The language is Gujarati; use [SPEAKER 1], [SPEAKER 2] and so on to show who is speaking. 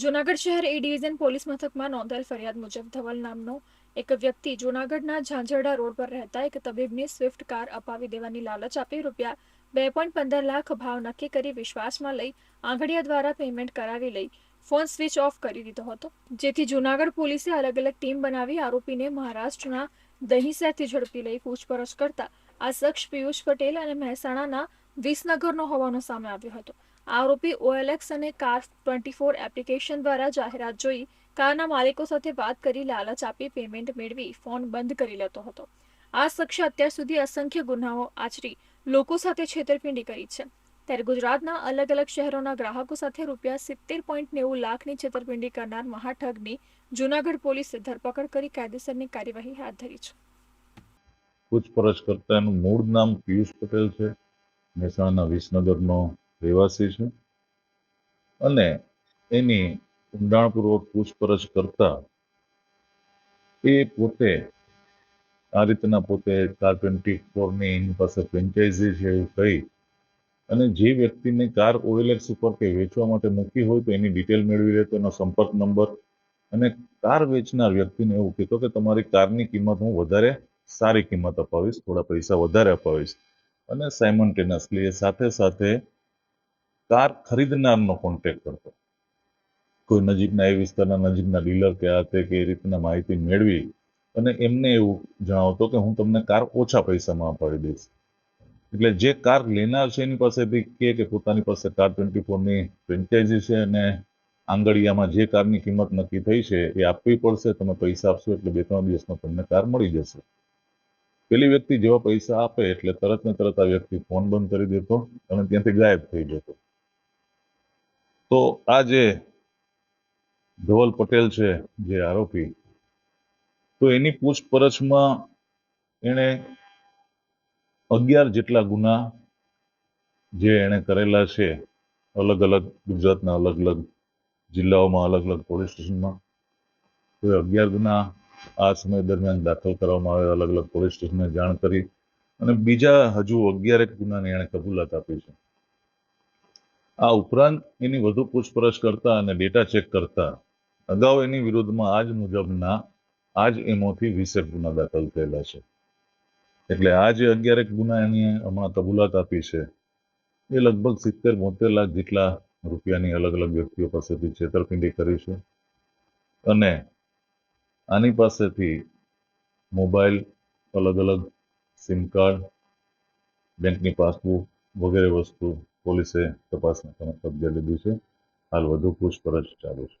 [SPEAKER 1] જૂનાગઢ શહેર એ ડિવિઝન પોલીસ મથકમાં નોંધાયેલ ફરિયાદ મુજબ ધવલ નામનો એક વ્યક્તિ જૂનાગઢના ઝાંઝરડા રોડ પર રહેતા એક તબીબની સ્વિફ્ટ કાર અપાવી દેવાની લાલચ આપી રૂપિયા બે પોઈન્ટ પંદર લાખ ભાવ નક્કી કરી વિશ્વાસમાં લઈ આંગડિયા દ્વારા પેમેન્ટ કરાવી લઈ ફોન સ્વિચ ઓફ કરી દીધો હતો. જેથી જૂનાગઢ પોલીસે અલગ અલગ ટીમ બનાવી આરોપીને મહારાષ્ટ્રના દહીસરથી ઝડપી લઈ પૂછપરછ કરતા આ શખ્સ પિયુષ પટેલ અને મહેસાણાના વિસનગરનો હોવાનો સામે આવ્યો હતો. આરોપી ઓએલએક્સ અને કાર ટ્વેન્ટી ફોર એપ્લિકેશન દ્વારા જાહેરાત જોઈ કારના માલિકો સાથે વાત કરી લાલચ આપી પેમેન્ટ મેળવી ફોન બંધ કરી લેતો હતો. આ શખ્સે અત્યાર સુધી અસંખ્ય ગુનાઓ આચરી, લોકો સાથે છેતરપિંડી કરી છે. ત્યારે ગુજરાતના અલગ અલગ શહેરોના ગ્રાહકો સાથે રૂપિયા સિત્તેર પોઈન્ટ નેવું લાખની છેતરપિંડી કરનાર મહાઠગની જૂનાગઢ પોલીસે ધરપકડ કરી કાયદેસરની કાર્યવાહી હાથ ધરી છે.
[SPEAKER 2] પૂછપરછ કરતા એનું મૂળ નામ પિયુષ પટેલ છે. મહેસાણાના વિસનગરનો રહેવાસી છે અને એની ઊંડાણપૂર્વક પૂછપરછ કરતા એ પોતે આ રીતના પોતે કાર ટ્વેન્ટી ફોરની એની પાસે ફ્રેન્ચાઇઝી છે એવું કહી અને જે વ્યક્તિને કાર ઓઇલેક્સ ઉપર કે વેચવા માટે મૂકી હોય તો એની ડિટેલ મેળવી લે તો એનો સંપર્ક નંબર અને કાર વેચનાર વ્યક્તિને એવું કહેતો કે તમારી કારની કિંમત હું વધારે સારી કિંમત અપાવીશ, થોડા પૈસા વધારે અપાવીશ. અને સાયમન્ટેનિયસલી એ સાથે સાથે કાર ખરીદનારનો કોન્ટેક્ટ કરતો. કોઈ નજીકના એ વિસ્તારના નજીકના ડીલર કે આ તે કે એ રીતના માહિતી મેળવી અને એમને એવું જણાવતો કે હું તમને કાર ઓછા પૈસામાં અપાવી દઈશ. એટલે જે કાર લેનાર છે એની પાસેથી કે કે પોતાની પાસે કાર ટ્વેન્ટી ફોરની ફ્રેન્ચાઇઝી છે અને આંગળીયામાં જે કારની કિંમત નક્કી થઈ છે એ આપવી પડશે, તમે પૈસા આપશો એટલે બે ત્રણ દિવસમાં તમને કાર મળી જશે. પેલી વ્યક્તિ જેવા પૈસા આપે એટલે તરત ને તરત આ વ્યક્તિ ફોન બંધ કરી દેતો અને ત્યાંથી ગાયબ થઈ જતો. તો આ જે ધવલ પટેલ છે, જે આરોપી, તો એની પૂછપરછમાં એણે અગિયાર જેટલા ગુના જે એણે કરેલા છે, અલગ અલગ ગુજરાતના અલગ અલગ જિલ્લાઓમાં, અલગ અલગ પોલીસ સ્ટેશનમાં, તો એ અગિયાર ગુના આ સમય દરમિયાન દાખલ કરવામાં આવે અલગ અલગ પોલીસ સ્ટેશનને જાણ કરી અને બીજા હજુ અગિયારેક ગુનાની એણે કબૂલાત આપી છે. આ ઉપરાંત એની વધુ પૂછપરછ કરતા અને ડેટા ચેક કરતા, અગાઉ એની વિરુદ્ધમાં આજ મુજબના આજ એમોથી વીસેક ગુના દાખલ થયેલા છે. એટલે આ જે અગિયારેક ગુના એની હમણાં કબૂલાત આપી છે. એ લગભગ સિત્તેર બોતેર લાખ જેટલા રૂપિયાની અલગ અલગ વ્યક્તિઓ પાસેથી છેતરપિંડી કરી છે. અને આની પાસેથી મોબાઈલ, અલગ અલગ સિમ કાર્ડ, બેંકની પાસબુક વગેરે વસ્તુ પોલીસે તપાસના કબજે લીધી છે. હાલ વધુ પૂછપરછ ચાલુ છે.